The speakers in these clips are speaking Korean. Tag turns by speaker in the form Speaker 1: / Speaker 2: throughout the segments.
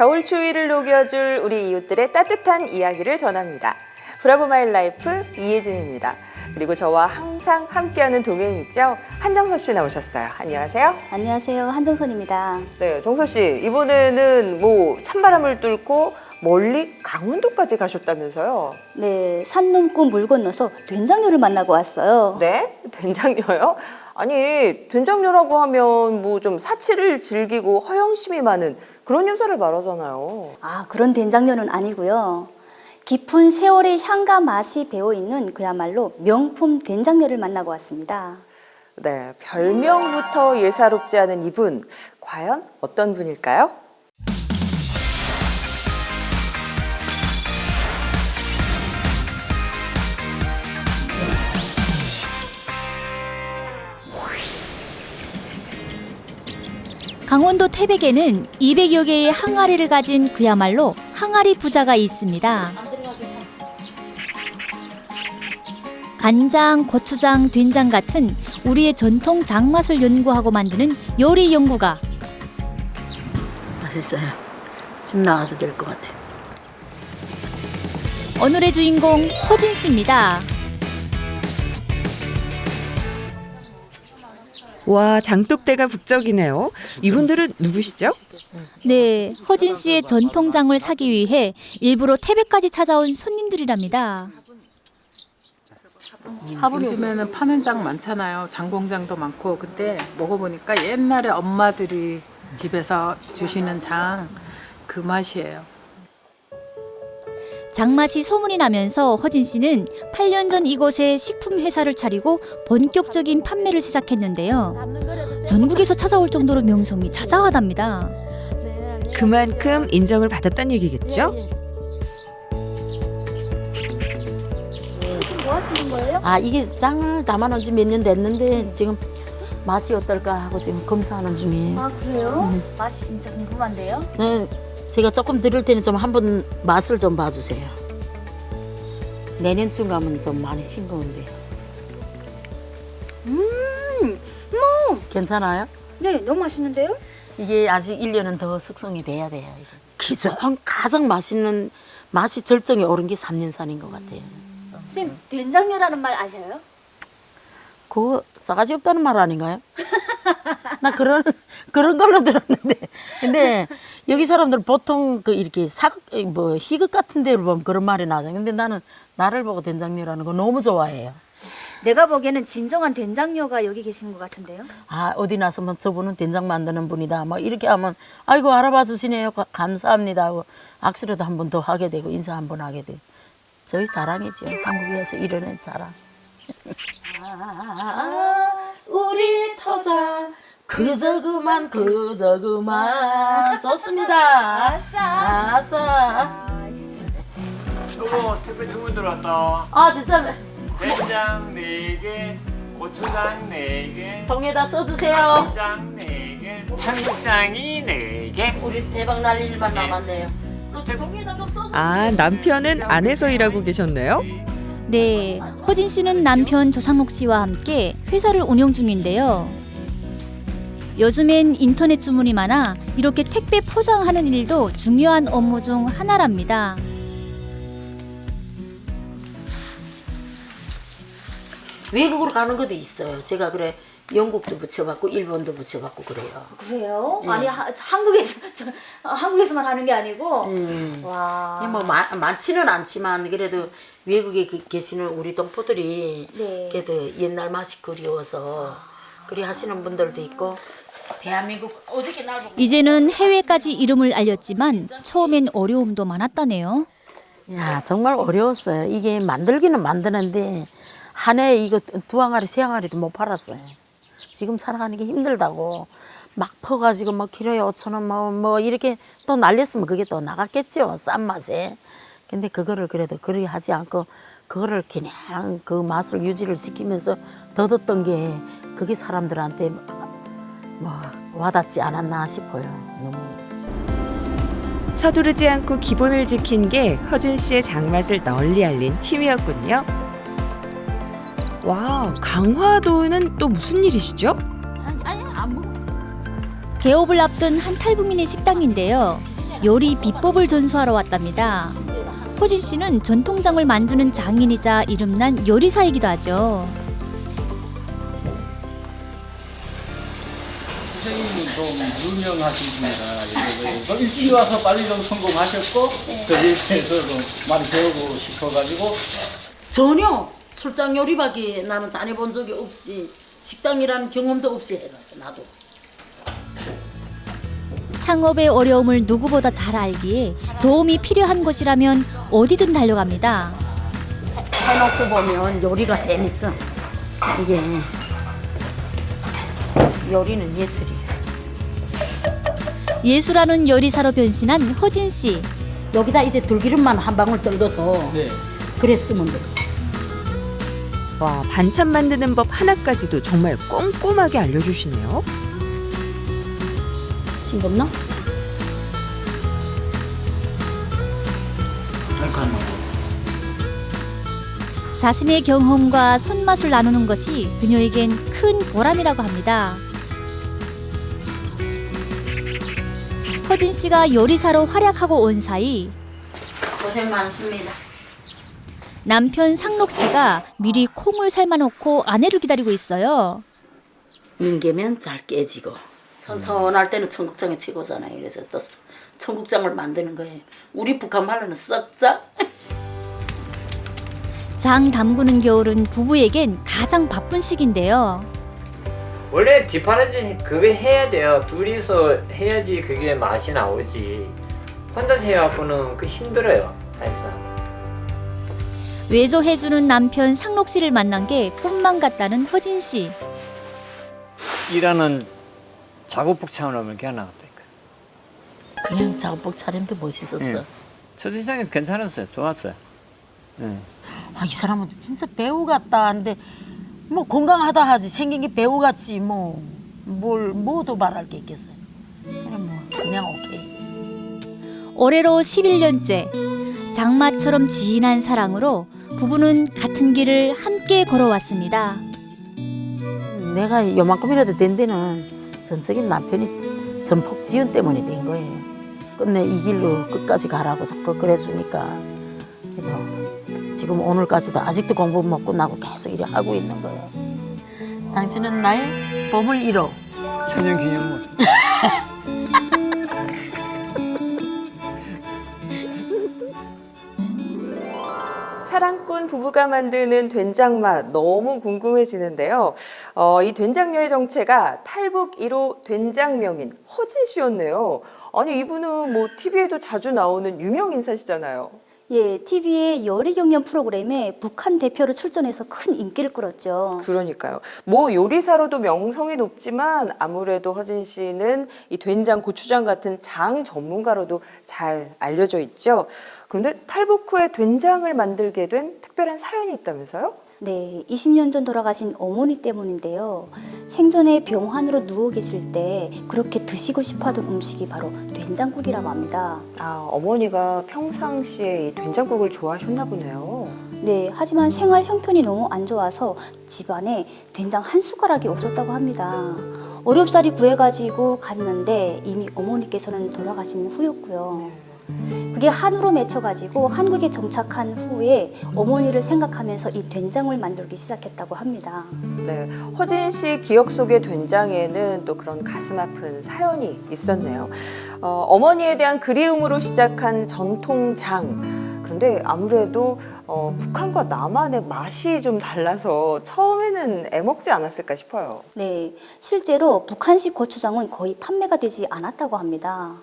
Speaker 1: 겨울 추위를 녹여줄 우리 이웃들의 따뜻한 이야기를 전합니다. 브라보 마일 라이프 이혜진입니다. 그리고 저와 항상 함께하는 동행이죠. 한정서 씨 나오셨어요. 안녕하세요.
Speaker 2: 안녕하세요. 한정선입니다.
Speaker 1: 네, 정서 씨 이번에는 뭐 찬바람을 뚫고 멀리 강원도까지 가셨다면서요?
Speaker 2: 네, 산 넘고 물 건너서 된장녀를 만나고 왔어요.
Speaker 1: 네? 된장녀요? 아니 된장녀라고 하면 뭐 좀 사치를 즐기고 허영심이 많은 그런 여자를 말하잖아요.
Speaker 2: 아, 그런 된장녀는 아니고요. 깊은 세월의 향과 맛이 배어 있는 그야말로 명품 된장녀를 만나고 왔습니다.
Speaker 1: 네, 별명부터 예사롭지 않은 이분 과연 어떤 분일까요?
Speaker 3: 강원도 태백에는 200여 개의 항아리를 가진 그야말로 항아리 부자가 있습니다. 간장, 고추장, 된장 같은 우리의 전통 장맛을 연구하고 만드는 요리 연구가
Speaker 4: 맛있어요. 좀 나와도 될 것 같아요.
Speaker 3: 오늘의 주인공 허진 씨입니다.
Speaker 1: 와, 장독대가 북적이네요. 이분들은 누구시죠?
Speaker 3: 네, 허진 씨의 전통장을 사기 위해 일부러 태백까지 찾아온 손님들이랍니다.
Speaker 5: 요즘에는 파는 장 많잖아요. 장공장도 많고. 근데 먹어보니까 옛날에 엄마들이 집에서 주시는 장 그 맛이에요.
Speaker 3: 장맛이 소문이 나면서 허진 씨는 8년 전 이곳에 식품 회사를 차리고 본격적인 판매를 시작했는데요. 전국에서 찾아올 정도로 명성이 자자하답니다.
Speaker 1: 그만큼 인정을 받았다는 얘기겠죠?
Speaker 2: 뭐 하시는 거예요?
Speaker 4: 아 이게 장을 담아놓은 지 몇 년 됐는데 지금 맛이 어떨까 하고 지금 검사하는 중이에요.
Speaker 2: 아, 그래요? 맛이 진짜 궁금한데요?
Speaker 4: 네, 제가 조금 드릴 테니 좀 한번 맛을 좀 봐주세요. 내년쯤 가면 좀 많이 싱거운데. 음, 뭐 괜찮아요?
Speaker 2: 네, 너무 맛있는데요?
Speaker 4: 이게 아직 1년은 더 숙성이 돼야 돼요. 이게. 기존 가장 맛있는 맛이 절정에 오른 게 3년산인 것 같아요.
Speaker 2: 선생님, 된장녀라는 말 아셔요?
Speaker 4: 그거 싸가지 없다는 말 아닌가요? 나 그런 그런 걸로 들었는데 근데 여기 사람들 보통 그 이렇게 사뭐 희극 같은 데를 보면 그런 말이 나죠. 근데 나는 나를 보고 된장녀라는 거 너무 좋아해요.
Speaker 2: 내가 보기에는 진정한 된장녀가 여기 계시는 것 같은데요?
Speaker 4: 아 어디 나서 뭐 저분은 된장 만드는 분이다. 뭐 이렇게 하면 아이고 알아봐 주시네요. 가- 감사합니다 하고 악수라도 한 번 더 하게 되고 인사 한 번 하게 되고 저희 자랑이죠. 한국에서 이뤄낸 자랑. 아, 우리 터자 그저 그만 그저 그만 좋습니다. 아싸. 아싸.
Speaker 6: 어, 택배 주문 들어왔다.
Speaker 4: 아 진짜
Speaker 6: 된장 4개, 고추장 4개,
Speaker 4: 정에다 써주세요.
Speaker 6: 된장 4개, 청국장이 4개.
Speaker 4: 우리 대박 날 일만 남았네요. 그 종이에다 좀 써주세요.
Speaker 1: 아, 남편은 안에서 일하고 계셨네요?
Speaker 3: 네, 허진 씨는 남편 조상록 씨와 함께 회사를 운영 중인데요. 요즘엔 인터넷 주문이 많아 이렇게 택배 포장하는 일도 중요한 업무 중 하나랍니다.
Speaker 4: 외국으로 가는 것도 있어요. 제가 그래 영국도 붙여봤고 일본도 붙여봤고 그래요.
Speaker 2: 그래요?
Speaker 4: 예.
Speaker 2: 아니 하, 한국에서 저, 어, 한국에서만 하는 게 아니고
Speaker 4: 음.
Speaker 2: 와.
Speaker 4: 뭐 많, 많지는 않지만 그래도 외국에 그- 계시는 우리 동포들이
Speaker 2: 네.
Speaker 4: 그래도 옛날 맛이 그리워서 그리 하시는 분들도 있고 대한민국 어저께 날 보고
Speaker 3: 이제는 해외까지 이름을 알렸지만 처음엔 어려움도 많았다네요.
Speaker 4: 야 정말 어려웠어요. 이게 만들기는 만드는데 한 해 이거 두 항아리 세 항아리도 못 팔았어요. 지금 살아가는 게 힘들다고 막 퍼가지고 뭐 키로에 5천 원뭐뭐 이렇게 또 날렸으면 그게 또 나갔겠죠 싼 맛에. 근데 그거를 그래도 그리 하지 않고 그거를 그냥 그 맛을 유지를 시키면서 더 듣던 게 그게 사람들한테 뭐 와닿지 않았나 싶어요. 너무.
Speaker 1: 서두르지 않고 기본을 지킨 게 허진 씨의 장맛을 널리 알린 힘이었군요. 와, 강화도는 또 무슨 일이시죠?
Speaker 4: 아니 아니 안 먹어.
Speaker 3: 개업을 앞둔 한 탈북민의 식당인데요. 요리 비법을 전수하러 왔답니다. 허진 씨는 전통장을 만드는 장인이자 이름난 요리사이기도 하죠.
Speaker 7: 유명하십니다. 그래서 좀 일찍 와서 빨리 좀 성공하셨고 거기에 대해서 좀 많이 배우고 싶어가지고
Speaker 4: 전혀 출장 요리밖에 나는 다녀본 적이 없이 식당이라는 경험도 없이 해놨어 나도.
Speaker 3: 창업의 어려움을 누구보다 잘 알기에 도움이 필요한 곳이라면 어디든 달려갑니다.
Speaker 4: 해놓고 보면 요리가 재밌어. 이게 요리는 예술이야.
Speaker 3: 예술하는 요리사로 변신한 허진 씨.
Speaker 4: 여기다 이제 들기름만 한 방울 떨궈서
Speaker 7: 네.
Speaker 4: 그래 쓰면 돼.
Speaker 1: 와, 반찬 만드는 법 하나까지도 정말 꼼꼼하게 알려주시네요.
Speaker 4: 싱겁나?
Speaker 3: 자신의 경험과 손맛을 나누는 것이 그녀에겐 큰 보람이라고 합니다. 허진 씨가 요리사로 활약하고 온 사이
Speaker 4: 고생 많습니다.
Speaker 3: 남편 상록 씨가 미리 콩을 삶아놓고 아내를 기다리고 있어요.
Speaker 4: 민개면 잘 깨지고 선선할 때는 청국장이 최고잖아요. 그래서 또 청국장을 만드는 거예요. 우리 북한 말로는 썩자.
Speaker 3: 장 담그는 겨울은 부부에겐 가장 바쁜 시기인데요.
Speaker 6: 원래 뒷바라지 그거 해야 돼요. 둘이서 해야지 그게 맛이 나오지. 혼자서 해갖고는 그 힘들어요. 사실상.
Speaker 3: 외조해주는 남편 상록 씨를 만난 게 꿈만 같다는 허진 씨.
Speaker 6: 일하는 작업복 차원을 겨나갔다니까.
Speaker 4: 그냥 작업복 차림도 멋있었어.
Speaker 6: 예. 첫 인상이 괜찮았어요. 좋았어요. 예.
Speaker 4: 아, 이 사람은 진짜 배우 같다 하는데 뭐 건강하다 하지 생긴 게 배우 같지 뭐 뭘 뭐도 말할 게 있겠어요. 그냥 뭐 그냥 오케이.
Speaker 3: 올해로 11년째 장마처럼 진한 사랑으로 부부는 같은 길을 함께 걸어왔습니다.
Speaker 4: 내가 요만큼이라도 된 데는 전적인 남편이 전폭 지연 때문에 된 거예요. 끝내 이 길로 끝까지 가라고 자꾸 그래주니까 그래도 지금 오늘까지도 아직도 공부 못 끝나고 계속 일을 하고 있는 거예요. 당신은 나의 보물 1호.
Speaker 6: 천연 기념물.
Speaker 1: 사랑꾼 부부가 만드는 된장 맛 너무 궁금해지는데요. 어, 이 된장녀의 정체가 탈북 1호 된장명인 허진 씨였네요. 아니 이분은 뭐 TV에도 자주 나오는 유명 인사시잖아요.
Speaker 2: 예, TV의 요리 경연 프로그램에 북한 대표로 출전해서 큰 인기를 끌었죠.
Speaker 1: 그러니까요. 뭐 요리사로도 명성이 높지만 아무래도 허진 씨는 이 된장, 고추장 같은 장 전문가로도 잘 알려져 있죠. 그런데 탈북 후에 된장을 만들게 된 특별한 사연이 있다면서요?
Speaker 2: 네, 20년 전 돌아가신 어머니 때문인데요. 생전에 병환으로 누워 계실 때 그렇게 드시고 싶어하던 음식이 바로 된장국이라고 합니다.
Speaker 1: 아, 어머니가 평상시에 이 된장국을 좋아하셨나 보네요.
Speaker 2: 네, 하지만 생활 형편이 너무 안 좋아서 집안에 된장 한 숟가락이 없었다고 합니다. 어렵사리 구해가지고 갔는데 이미 어머니께서는 돌아가신 후였고요. 그게 한우로 맺혀가지고 한국에 정착한 후에 어머니를 생각하면서 이 된장을 만들기 시작했다고 합니다.
Speaker 1: 네, 허진 씨 기억 속의 된장에는 또 그런 가슴 아픈 사연이 있었네요. 어, 어머니에 대한 그리움으로 시작한 전통장. 그런데 아무래도 어, 북한과 남한의 맛이 좀 달라서 처음에는 애먹지 않았을까 싶어요.
Speaker 2: 네, 실제로 북한식 고추장은 거의 판매가 되지 않았다고 합니다.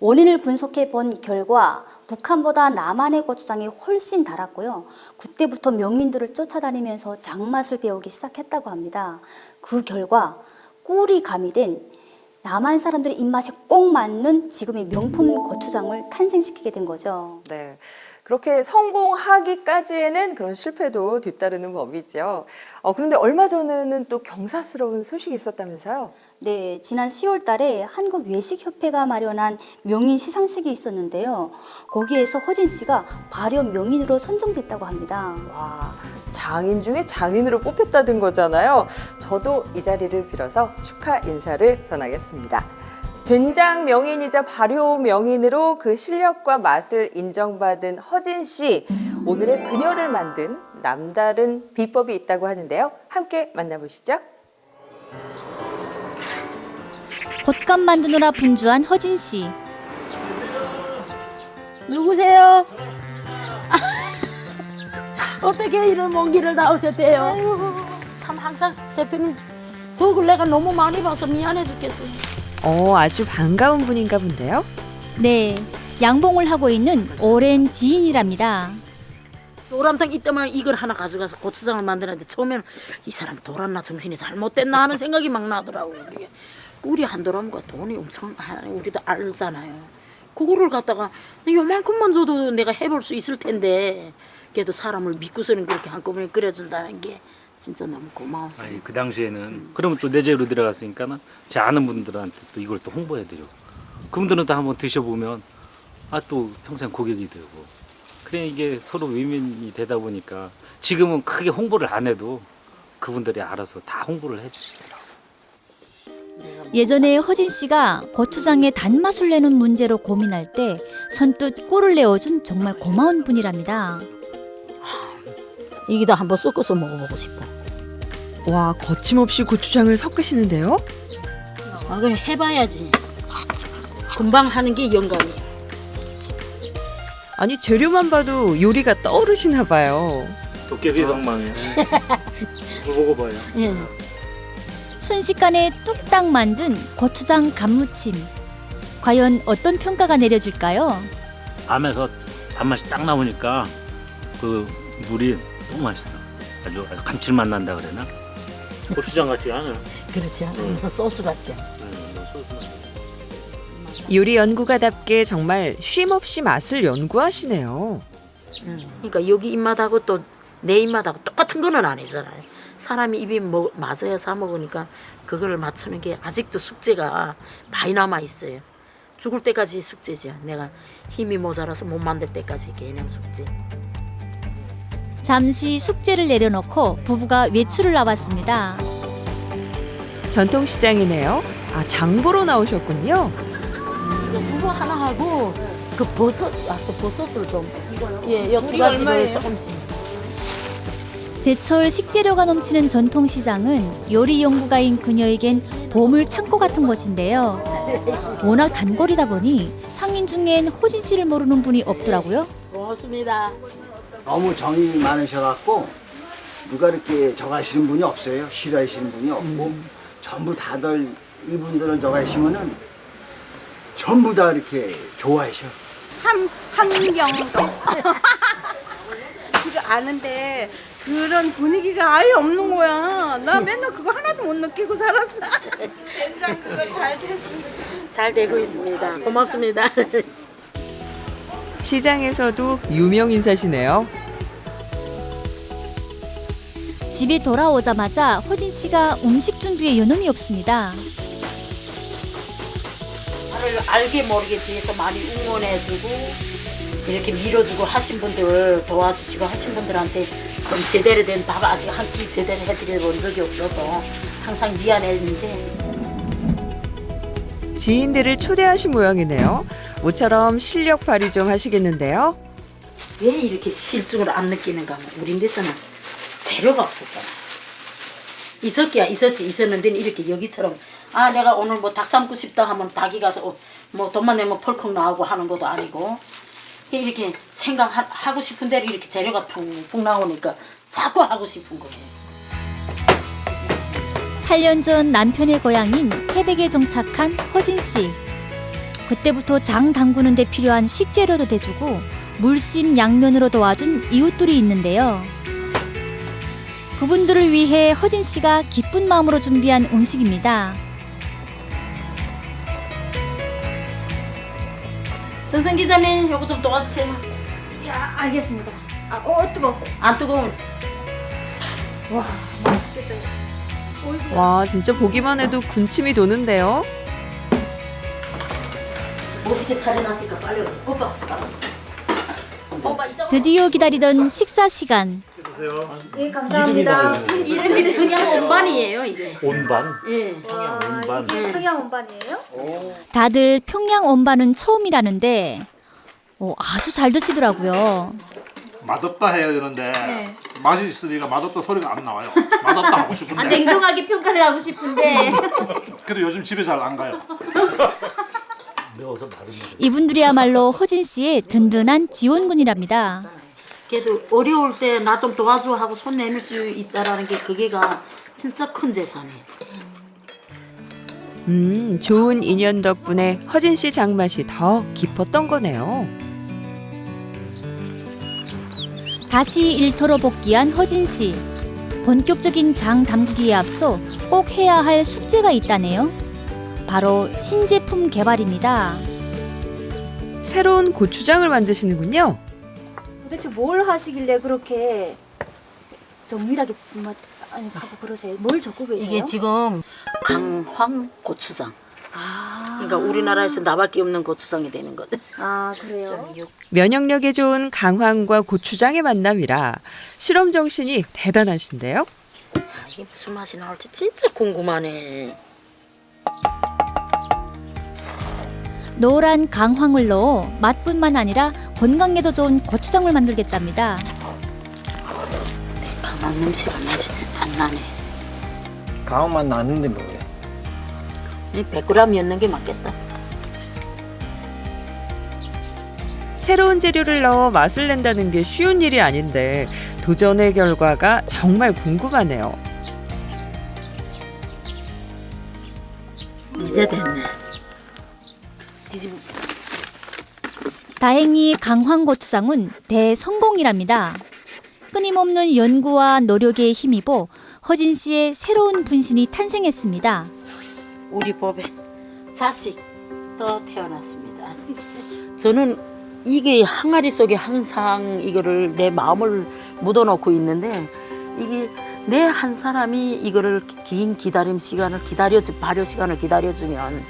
Speaker 2: 원인을 분석해 본 결과 북한보다 남한의 고추장이 훨씬 달았고요. 그때부터 명인들을 쫓아다니면서 장맛을 배우기 시작했다고 합니다. 그 결과 꿀이 가미된 남한 사람들의 입맛에 꼭 맞는 지금의 명품 고추장을 탄생시키게 된 거죠.
Speaker 1: 네. 그렇게 성공하기까지에는 그런 실패도 뒤따르는 법이죠. 어, 그런데 얼마 전에는 또 경사스러운 소식이 있었다면서요?
Speaker 2: 네, 지난 10월 달에 한국 외식협회가 마련한 명인 시상식이 있었는데요. 거기에서 허진 씨가 발현 명인으로 선정됐다고 합니다.
Speaker 1: 와, 장인 중에 장인으로 뽑혔다는 거잖아요. 저도 이 자리를 빌어서 축하 인사를 전하겠습니다. 된장 명인이자 발효 명인으로 그 실력과 맛을 인정받은 허진 씨. 오늘의 그녀를 만든 남다른 비법이 있다고 하는데요. 함께 만나보시죠.
Speaker 3: 곶감 만드느라 분주한 허진 씨.
Speaker 4: 누구세요? 어떻게 이런 먼 길을 나오셨대요? 참 항상 대표님 덕을 내가 너무 많이 봐서 미안해 죽겠어요.
Speaker 1: 어, 아주 반가운 분인가 본데요.
Speaker 3: 네, 양봉을 하고 있는 오랜 지인이랍니다.
Speaker 4: 노란탕 이때만 이걸 하나 가져가서 고추장을 만드는데 처음에는 이 사람 돌았나 정신이 잘못됐나 하는 생각이 막 나더라고 우리 꿀이 한 도람과 돈이 엄청 많아요. 우리도 알잖아요. 그거를 갖다가 요만큼만 줘도 내가 해볼 수 있을 텐데 그래도 사람을 믿고서는 그렇게 한꺼번에 끓여준다는 게 진짜 너무 고마워서
Speaker 8: 아니 그 당시에는 그러면 또 내 재로 들어갔으니까는 제 아는 분들한테 또 이걸 또 홍보해드려. 그분들은 또 한번 드셔보면 아 또 평생 고객이 되고 그래 이게 서로 위민이 되다 보니까 지금은 크게 홍보를 안 해도 그분들이 알아서 다 홍보를 해주시더라고.
Speaker 3: 예전에 허진 씨가 고추장의 단맛을 내는 문제로 고민할 때 선뜻 꿀을 내어준 정말 고마운 분이랍니다.
Speaker 4: 이기다 한번 섞어서 먹어보고 싶어.
Speaker 1: 와, 거침없이 고추장을 섞으시는데요.
Speaker 4: 아 그래 해봐야지. 금방 하는 게 영감이야.
Speaker 1: 아니, 재료만 봐도 요리가 떠오르시나 봐요.
Speaker 8: 도깨비 덕망에 먹어봐요.
Speaker 4: 예.
Speaker 3: 순식간에 뚝딱 만든 고추장 간무침. 과연 어떤 평가가 내려질까요?
Speaker 8: 암에서 단맛이 딱 나오니까 그 물이 너무 맛있어. 아주 아주 감칠맛 난다 그래나? 고추장 같지 않아?
Speaker 4: 그렇지 않으면서 소스 같죠.
Speaker 8: 음, 소스 맛.
Speaker 1: 요리 연구가답게 정말 쉼없이 맛을 연구하시네요.
Speaker 4: 그러니까 여기 입맛하고 또 내 입맛하고 똑같은 거는 아니잖아요. 사람이 입이 먹, 맞아야 사 먹으니까 그거를 맞추는 게 아직도 숙제가 많이 남아 있어요. 죽을 때까지 숙제죠. 내가 힘이 모자라서 못 만들 때까지 개념 숙제.
Speaker 3: 잠시 숙제를 내려놓고 부부가 외출을 나왔습니다.
Speaker 1: 전통시장이네요. 아, 장보러 나오셨군요.
Speaker 4: 이거 부부 하나 하고 그 버섯, 아, 그 버섯을 좀 예, 여두 가지를 조금씩.
Speaker 3: 제철 식재료가 넘치는 전통시장은 요리 연구가인 그녀에겐 보물 창고 같은 곳인데요. 워낙 단골이다 보니 상인 중엔 호진 씨를 모르는 분이 없더라고요.
Speaker 4: 고맙습니다.
Speaker 9: 너무 정이 많으셔갖고 누가 이렇게 저가시는 분이 없어요. 싫어하시는 분이 없고 전부 다들 이분들을 저가시면은 전부 다 이렇게 좋아하셔.
Speaker 10: 함, 함경도. 그거 아는데 그런 분위기가 아예 없는 거야. 나 맨날 그거 하나도 못 느끼고 살았어. 된장 그거 잘 됐어.
Speaker 4: 잘 되고 있습니다. 고맙습니다.
Speaker 1: 시장에서도 유명 인사시네요.
Speaker 3: 집에 돌아오자마자 호진 씨가 음식 준비에 여념이 없습니다.
Speaker 4: 나를 알게 모르게 뒤에서 많이 응원해주고 이렇게 밀어주고 하신 분들 도와주시고 하신 분들한테 좀 제대로 된 밥 아직 한 끼 제대로 해드려 본 적이 없어서 항상 미안했는데
Speaker 1: 지인들을 초대하신 모양이네요. 모처럼 실력 발휘 좀 하시겠는데요.
Speaker 4: 왜 이렇게 실증을 안 느끼는가 하면 우리 데서는 재료가 없었잖아. 있었기야 있었지 있었는데 이렇게 여기처럼 아 내가 오늘 뭐 닭 삶고 싶다 하면 닭이 가서 어, 뭐 돈만 내면 펄컥 나오고 하는 것도 아니고 이렇게 생각하고 싶은 대로 이렇게 재료가 푹푹 나오니까 자꾸 하고 싶은 거예요.
Speaker 3: 8년 전 남편의 고향인 태백에 정착한 허진 씨. 그때부터 장 담그는 데 필요한 식재료도 대주고 물심 양면으로 도와준 이웃들이 있는데요. 그분들을 위해 허진 씨가 기쁜 마음으로 준비한 음식입니다.
Speaker 4: 전선 기자님 요거 좀 도와주세요.
Speaker 2: 야, 알겠습니다. 아, 어, 뜨거.
Speaker 4: 안 뜨거운
Speaker 1: 와, 진짜 보기만 해도 군침이 도는데요.
Speaker 4: 멋있게 차려놨으니까 빨리 오세요. 오빠.
Speaker 3: 드디어 기다리던 식사 시간.
Speaker 2: 네, 감사합니다.
Speaker 4: 이름이 평양 온반이에요 이게.
Speaker 8: 온반?
Speaker 4: 예.
Speaker 8: 평양 온반.
Speaker 2: 평양 온반이에요?
Speaker 3: 다들 평양 온반은 처음이라는데 어, 아주 잘 드시더라고요.
Speaker 11: 맛없다 해야 되는데
Speaker 2: 네.
Speaker 11: 맛이 있으니까 맛없다 소리가 안 나와요. 맛없다 하고 싶은데
Speaker 2: 아, 냉정하게 평가를 하고 싶은데
Speaker 11: 그래도 요즘 집에 잘 안 가요.
Speaker 3: 이분들이야말로 허진 씨의 든든한 지원군이랍니다.
Speaker 4: 그래도 어려울 때 나 좀 도와줘 하고 손 내밀 수 있다라는 게 그게가 진짜 큰 재산이에요.
Speaker 1: 음, 좋은 인연 덕분에 허진 씨 장맛이 더 깊었던 거네요.
Speaker 3: 다시 일터로 복귀한 허진 씨. 본격적인 장 담그기에 앞서 꼭 해야 할 숙제가 있다네요. 바로 신제품 개발입니다.
Speaker 1: 새로운 고추장을 만드시는군요.
Speaker 2: 도대체 뭘 하시길래 그렇게 정밀하게 아니 하고 그러세요? 뭘 적고 계세요?
Speaker 4: 이게 지금 강황 고추장.
Speaker 2: 아,
Speaker 4: 그러니까 우리나라에서 나밖에 없는 고추장이 되는 거든.
Speaker 2: 아 그래요?
Speaker 1: 면역력에 좋은 강황과 고추장의 만남이라 실험 정신이 대단하신데요.
Speaker 4: 아, 이게 무슨 맛이 나올지 진짜 궁금하네.
Speaker 3: 노란 강황을 넣어 맛뿐만 아니라 건강에도 좋은 고추장을 만들겠답니다.
Speaker 4: 강황 냄새가 나지 안 나네.
Speaker 6: 강원만 나는데?
Speaker 4: 이 100g이었는 게 맞겠다.
Speaker 1: 새로운 재료를 넣어 맛을 낸다는 게 쉬운 일이 아닌데 도전의 결과가 정말 궁금하네요.
Speaker 4: 이제 됐네.
Speaker 3: 다행히 강황 고추장은 대성공이랍니다. 끊임없는 연구와 노력에 힘입어 허진 씨의 새로운 분신이 탄생했습니다.
Speaker 4: 우리 법에 자식 또 태어났습니다. 저는 이게 항아리 속에 항상 이거를 내 마음을 묻어놓고 있는데 이게 내 한 사람이 이거를 긴 기다림 시간을 기다려주 발효 시간을 기다려주면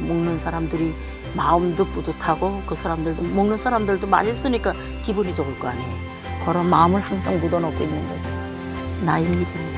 Speaker 4: 먹는 사람들이 마음도 뿌듯하고 그 사람들도 먹는 사람들도 맛있으니까 기분이 좋을 거 아니에요. 그런 마음을 항상 묻어놓고 있는 거죠. 믿음.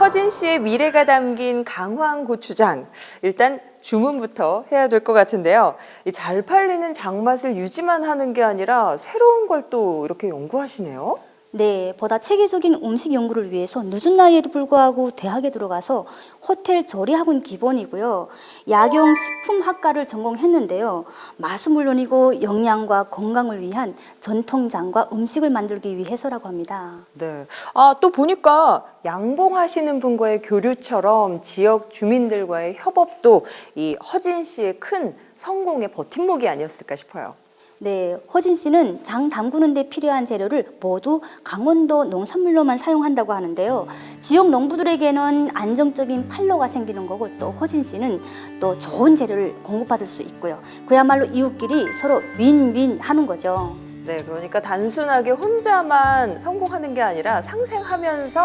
Speaker 1: 허진 씨의 미래가 담긴 강황 고추장. 일단 주문부터 해야 될 것 같은데요. 이 잘 팔리는 장맛을 유지만 하는 게 아니라 새로운 걸 또 이렇게 연구하시네요.
Speaker 2: 네, 보다 체계적인 음식 연구를 위해서 늦은 나이에도 불구하고 대학에 들어가서 호텔 조리학원 기본이고요. 약용 식품학과를 전공했는데요. 맛은 물론이고 영양과 건강을 위한 전통장과 음식을 만들기 위해서라고 합니다.
Speaker 1: 네. 아, 또 보니까 양봉하시는 분과의 교류처럼 지역 주민들과의 협업도 이 허진 씨의 큰 성공의 버팀목이 아니었을까 싶어요.
Speaker 2: 네, 허진 씨는 장 담그는 데 필요한 재료를 모두 강원도 농산물로만 사용한다고 하는데요. 지역 농부들에게는 안정적인 판로가 생기는 거고 또 허진 씨는 또 좋은 재료를 공급받을 수 있고요. 그야말로 이웃끼리 서로 윈윈 하는 거죠.
Speaker 1: 네, 그러니까 단순하게 혼자만 성공하는 게 아니라 상생하면서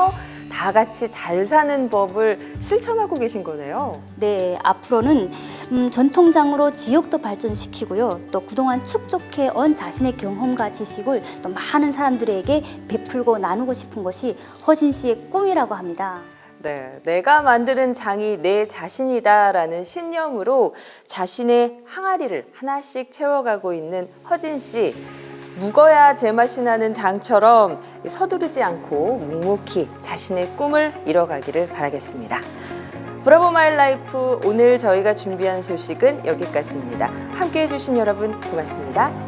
Speaker 1: 다 같이 잘 사는 법을 실천하고 계신 거네요.
Speaker 2: 네, 앞으로는 음, 전통장으로 지역도 발전시키고요. 또 그동안 축적해 온 자신의 경험과 지식을 또 많은 사람들에게 베풀고 나누고 싶은 것이 허진 씨의 꿈이라고 합니다.
Speaker 1: 네, 내가 만드는 장이 내 자신이다라는 신념으로 자신의 항아리를 하나씩 채워가고 있는 허진 씨. 묵어야 제맛이 나는 장처럼 서두르지 않고 묵묵히 자신의 꿈을 이뤄가기를 바라겠습니다. 브라보 마일 라이프 오늘 저희가 준비한 소식은 여기까지입니다. 함께 해주신 여러분 고맙습니다.